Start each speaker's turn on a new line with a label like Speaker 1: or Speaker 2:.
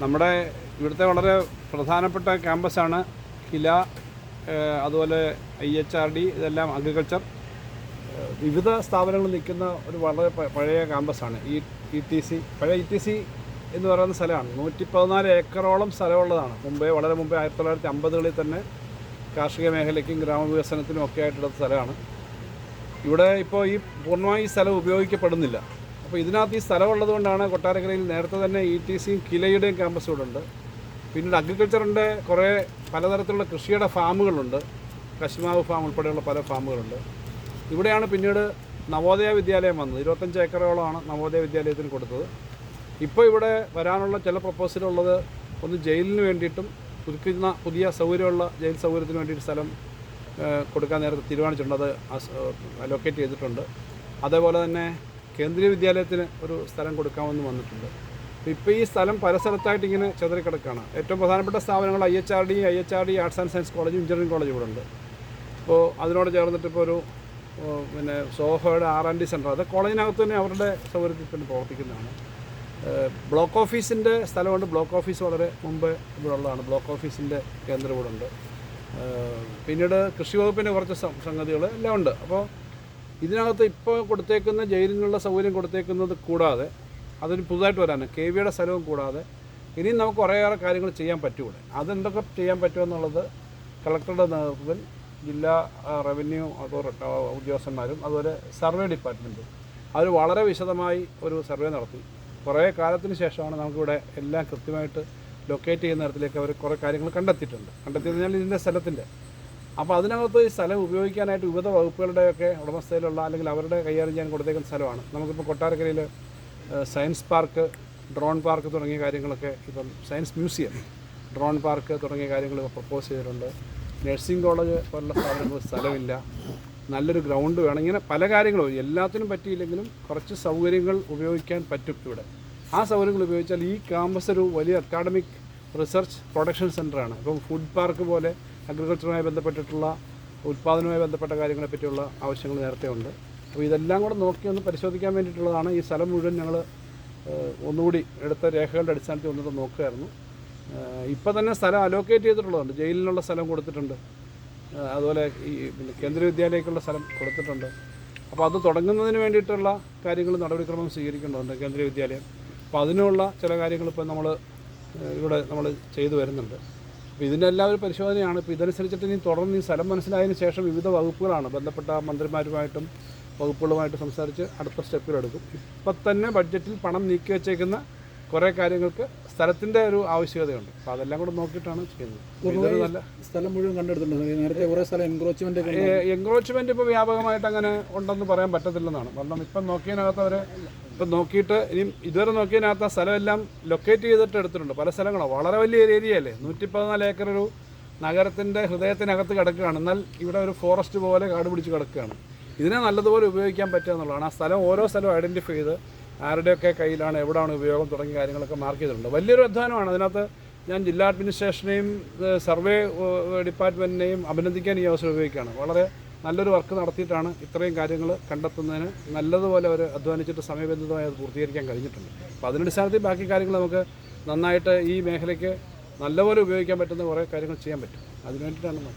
Speaker 1: നമ്മുടെ ഇവിടുത്തെ വളരെ പ്രധാനപ്പെട്ട ക്യാമ്പസാണ് കില അതുപോലെ ഐ എച്ച് ആർ ഡി ഇതെല്ലാം അഗ്രികൾച്ചർ. വിവിധ സ്ഥാപനങ്ങൾ നിൽക്കുന്ന ഒരു വളരെ പഴയ ക്യാമ്പസാണ് ഈ ഇ ടി സി. പഴയ ഇ ടി സി എന്ന് പറയുന്ന സ്ഥലമാണ്. നൂറ്റി പതിനാല് ഏക്കറോളം സ്ഥലമുള്ളതാണ്. മുമ്പേ വളരെ മുമ്പേ ആയിരത്തി തൊള്ളായിരത്തി അമ്പതുകളിൽ തന്നെ കാർഷിക മേഖലയ്ക്കും ഗ്രാമവികസനത്തിനും ഒക്കെ ആയിട്ടുള്ള സ്ഥലമാണ്. ഇവിടെ ഇപ്പോൾ ഈ പൂർണമായി സ്ഥലം ഉപയോഗിക്കപ്പെടുന്നില്ല. അപ്പോൾ ഇതിനകത്ത് ഈ സ്ഥലമുള്ളത് കൊണ്ടാണ് കൊട്ടാരക്കരയിൽ നേരത്തെ തന്നെ ഇ ടി സിയും കിലയുടെയും ക്യാമ്പസ് ഇവിടെ ഉണ്ട്. പിന്നീട് അഗ്രികൾച്ചറിന്റെ കുറേ പലതരത്തിലുള്ള കൃഷിയുടെ ഫാമുകളുണ്ട്. കശുമാവ് ഫാം ഉൾപ്പെടെയുള്ള പല ഫാമുകളുണ്ട്. ഇവിടെയാണ് പിന്നീട് നവോദയ വിദ്യാലയം വന്നത്. ഇരുപത്തഞ്ച് ഏക്കറോളമാണ് നവോദയ വിദ്യാലയത്തിന് കൊടുത്തത്. ഇപ്പോൾ ഇവിടെ വരാനുള്ള ചില പ്രപ്പോസലുള്ളത് ഒന്ന് ജയിലിന് വേണ്ടിയിട്ടും പുതുക്കുന്ന പുതിയ സൗകര്യമുള്ള ജയിൽ സൗകര്യത്തിന് വേണ്ടിയിട്ട് സ്ഥലം കൊടുക്കാൻ നേരത്തെ തീരുമാനിച്ചിട്ടുണ്ട്. അത് അലോക്കേറ്റ് ചെയ്തിട്ടുണ്ട്. അതേപോലെ തന്നെ കേന്ദ്രീയ വിദ്യാലയത്തിന് ഒരു സ്ഥലം കൊടുക്കാമെന്ന് വന്നിട്ടുണ്ട്. ഇപ്പോൾ ഈ സ്ഥലം പല സ്ഥലത്തായിട്ട് ഇങ്ങനെ ചെതറിക്കിടക്കുകയാണ് ഏറ്റവും പ്രധാനപ്പെട്ട സ്ഥാപനങ്ങൾ I H R D I H R D arts and science കോളേജും എഞ്ചിനീയറിംഗ് കോളേജും ഇവിടെ ഉണ്ട്. അപ്പോൾ അതിനോട് ചേർന്നിട്ട് ഇപ്പോൾ ഒരു പിന്നെ സോഹയുടെ ആർ ആൻഡ് ഡി സെന്റർ അത് കോളേജിനകത്ത് തന്നെ അവരുടെ സൗകര്യത്തിൽ തന്നെ പ്രവർത്തിക്കുന്നതാണ്. ബ്ലോക്ക് ഓഫീസിന്റെ സ്ഥലമുണ്ട്. ബ്ലോക്ക് ഓഫീസ് വളരെ മുമ്പ് ഇവിടെ ഉള്ളതാണ്. ബ്ലോക്ക് ഓഫീസിന്റെ കേന്ദ്രം ഇവിടെ ഉണ്ട്. പിന്നീട് കൃഷി വകുപ്പിന്റെ കുറച്ച് സംഗതികൾ എല്ലാം ഉണ്ട്. അപ്പോൾ ഇതിനകത്ത് ഇപ്പോൾ കൊടുത്തേക്കുന്ന ജയിലിനുള്ള സൗകര്യം കൊടുത്തേക്കുന്നത് കൂടാതെ അതിന് പുതുതായിട്ട് വരാനാണ്. കെ വിയുടെ സ്ഥലവും കൂടാതെ ഇനിയും നമുക്ക് കുറേയേറെ കാര്യങ്ങൾ ചെയ്യാൻ പറ്റൂടെ. അതെന്തൊക്കെ ചെയ്യാൻ പറ്റുമെന്നുള്ളത് കളക്ടറുടെ നേതൃത്വത്തിൽ ജില്ലാ റവന്യൂ അതോറിറ്റി ഉദ്യോഗസ്ഥന്മാരും അതുപോലെ സർവേ ഡിപ്പാർട്ട്മെന്റും അവർ വളരെ വിശദമായി ഒരു സർവേ നടത്തി. കുറേ കാലത്തിന് ശേഷമാണ് നമുക്കിവിടെ എല്ലാം കൃത്യമായിട്ട് ലൊക്കേറ്റ് ചെയ്യുന്ന തരത്തിലേക്ക് അവർ കുറേ കാര്യങ്ങൾ കണ്ടെത്തിയിട്ടുണ്ട്. കണ്ടെത്തിയെന്ന് പറഞ്ഞാൽ ഇതിന്റെ സ്ഥലത്തിന്റെ അപ്പോൾ അതിനകത്ത് ഈ സ്ഥലം ഉപയോഗിക്കാനായിട്ട് വിവിധ വകുപ്പുകളുടെയൊക്കെ ഉടമസ്ഥയിലുള്ള അല്ലെങ്കിൽ അവരുടെ കൈകാര്യം ചെയ്യാൻ കൊടുത്തേക്കുന്ന സ്ഥലമാണ്. നമുക്കിപ്പോൾ കൊട്ടാരക്കരയിൽ സയൻസ് പാർക്ക് ഡ്രോൺ പാർക്ക് തുടങ്ങിയ കാര്യങ്ങളൊക്കെ ഇപ്പം സയൻസ് മ്യൂസിയം ഡ്രോൺ പാർക്ക് തുടങ്ങിയ കാര്യങ്ങൾ പ്രപ്പോസ് ചെയ്തിട്ടുണ്ട്. നഴ്സിംഗ് കോളേജ് പോലുള്ള സ്ഥാപനങ്ങൾ സ്ഥലമില്ല. നല്ലൊരു ഗ്രൗണ്ട് വേണം. ഇങ്ങനെ പല കാര്യങ്ങളും. എല്ലാത്തിനും പറ്റിയില്ലെങ്കിലും കുറച്ച് സൗകര്യങ്ങൾ ഉപയോഗിക്കാൻ പറ്റും ഇവിടെ. ആ സൗകര്യങ്ങൾ ഉപയോഗിച്ചാൽ ഈ ക്യാമ്പസ് ഒരു വലിയ അക്കാഡമിക് റിസർച്ച് പ്രൊഡക്ഷൻ സെന്ററാണ് ഇപ്പം ഫുഡ് പാർക്ക് പോലെ അഗ്രികൾച്ചറുമായി ബന്ധപ്പെട്ടിട്ടുള്ള ഉൽപ്പാദനവുമായി ബന്ധപ്പെട്ട കാര്യങ്ങളെ പറ്റിയുള്ള ആവശ്യങ്ങൾ നേരത്തെ ഉണ്ട്. അപ്പോൾ ഇതെല്ലാം കൂടെ നോക്കി ഒന്ന് പരിശോധിക്കാൻ വേണ്ടിയിട്ടുള്ളതാണ് ഈ സ്ഥലം മുഴുവൻ ഞങ്ങൾ ഒന്നുകൂടി എടുത്ത രേഖകളുടെ അടിസ്ഥാനത്തിൽ ഒന്നുകൂടെ നോക്കുകയായിരുന്നു. ഇപ്പോൾ തന്നെ സ്ഥലം അലോക്കേറ്റ് ചെയ്തിട്ടുള്ളതുണ്ട്. ജയിലിനുള്ള സ്ഥലം കൊടുത്തിട്ടുണ്ട്. അതുപോലെ ഈ പിന്നെ കേന്ദ്ര വിദ്യാലയക്കുള്ള സ്ഥലം കൊടുത്തിട്ടുണ്ട്. അപ്പോൾ അത് തുടങ്ങുന്നതിന് വേണ്ടിയിട്ടുള്ള കാര്യങ്ങൾ നടപടിക്രമം സ്വീകരിക്കേണ്ടതുണ്ട് കേന്ദ്ര വിദ്യാലയം. അപ്പോൾ അതിനുള്ള ചില കാര്യങ്ങൾ ഇപ്പോൾ നമ്മൾ ഇവിടെ നമ്മൾ ചെയ്തു വരുന്നുണ്ട്. അപ്പോൾ ഇതിന്റെ എല്ലാം ഒരു പരിശോധനയാണ്. ഇപ്പോൾ ഇതനുസരിച്ചിട്ട് ഇനി തുടർന്ന് ഈ സ്ഥലം മനസ്സിലായതിനു ശേഷം വിവിധ വകുപ്പുകളാണ്. ബന്ധപ്പെട്ട മന്ത്രിമാരുമായിട്ടും വകുപ്പുകളുമായിട്ട് സംസാരിച്ച് അടുത്ത സ്റ്റെപ്പിലെടുക്കും. ഇപ്പം തന്നെ ബഡ്ജറ്റിൽ പണം നീക്കി വെച്ചേക്കുന്ന കുറേ കാര്യങ്ങൾക്ക് സ്ഥലത്തിന്റെ ഒരു ആവശ്യകതയുണ്ട്. അപ്പോൾ അതെല്ലാം കൂടെ നോക്കിയിട്ടാണ് ചെയ്യുന്നത്. നല്ല
Speaker 2: സ്ഥലം മുഴുവൻ കണ്ടെടുത്തിട്ടുണ്ട്. നേരത്തെ കുറേ സ്ഥലം എൻക്രോച്ച്മെന്റ് ഒക്കെ
Speaker 1: എൻക്രോച്ച്മെന്റ് ഇപ്പോൾ വ്യാപകമായിട്ട് അങ്ങനെ ഉണ്ടെന്ന് പറയാൻ പറ്റത്തില്ലെന്നാണ്. കാരണം ഇപ്പം നോക്കിയതിനകത്ത് അവർ ഇപ്പം നോക്കിയിട്ട് ഇനി ഇതുവരെ നോക്കിയതിനകത്ത് ആ സ്ഥലമെല്ലാം ലൊക്കേറ്റ് ചെയ്തിട്ട് എടുത്തിട്ടുണ്ട്. പല സ്ഥലങ്ങളോ. വളരെ വലിയ ഏരിയ അല്ലേ? നൂറ്റി പതിനാല് ഏക്കർ ഒരു നഗരത്തിന്റെ ഹൃദയത്തിനകത്ത് കിടക്കുകയാണ്. എന്നാൽ ഇവിടെ ഒരു ഫോറസ്റ്റ് പോലെ കാട് പിടിച്ച് കിടക്കുകയാണ്. ഇതിനെ നല്ലതുപോലെ ഉപയോഗിക്കാൻ പറ്റുക എന്നുള്ളതാണ്. ആ സ്ഥലം ഓരോ സ്ഥലവും ഐഡന്റിഫൈ ചെയ്ത് ആരുടെയൊക്കെ കയ്യിലാണ് എവിടെയാണ് ഉപയോഗം തുടങ്ങിയ കാര്യങ്ങളൊക്കെ മാർക്ക് ചെയ്തിട്ടുണ്ട്. വലിയൊരു അധ്വാനമാണ്. അതിനകത്ത് ഞാൻ ജില്ലാ അഡ്മിനിസ്ട്രേഷനെയും സർവേ ഡിപ്പാർട്ട്മെന്റിനെയും അഭിനന്ദിക്കാൻ ഈ അവസരം ഉപയോഗിക്കുകയാണ്. വളരെ നല്ലൊരു വർക്ക് നടത്തിയിട്ടാണ് ഇത്രയും കാര്യങ്ങൾ കണ്ടെത്തുന്നതിന് നല്ലതുപോലെ അവർ അധ്വാനിച്ചിട്ട് സമയബന്ധിതമായി അത് പൂർത്തീകരിക്കാൻ കഴിഞ്ഞിട്ടുണ്ട്. അപ്പോൾ അതിനടിസ്ഥാനത്തിൽ ബാക്കി കാര്യങ്ങൾ നമുക്ക് നന്നായിട്ട് ഈ മേഖലയ്ക്ക് നല്ലപോലെ ഉപയോഗിക്കാൻ പറ്റുന്ന കുറേ കാര്യങ്ങൾ ചെയ്യാൻ പറ്റും. അതിനു വേണ്ടിയിട്ടാണ് നമ്മൾ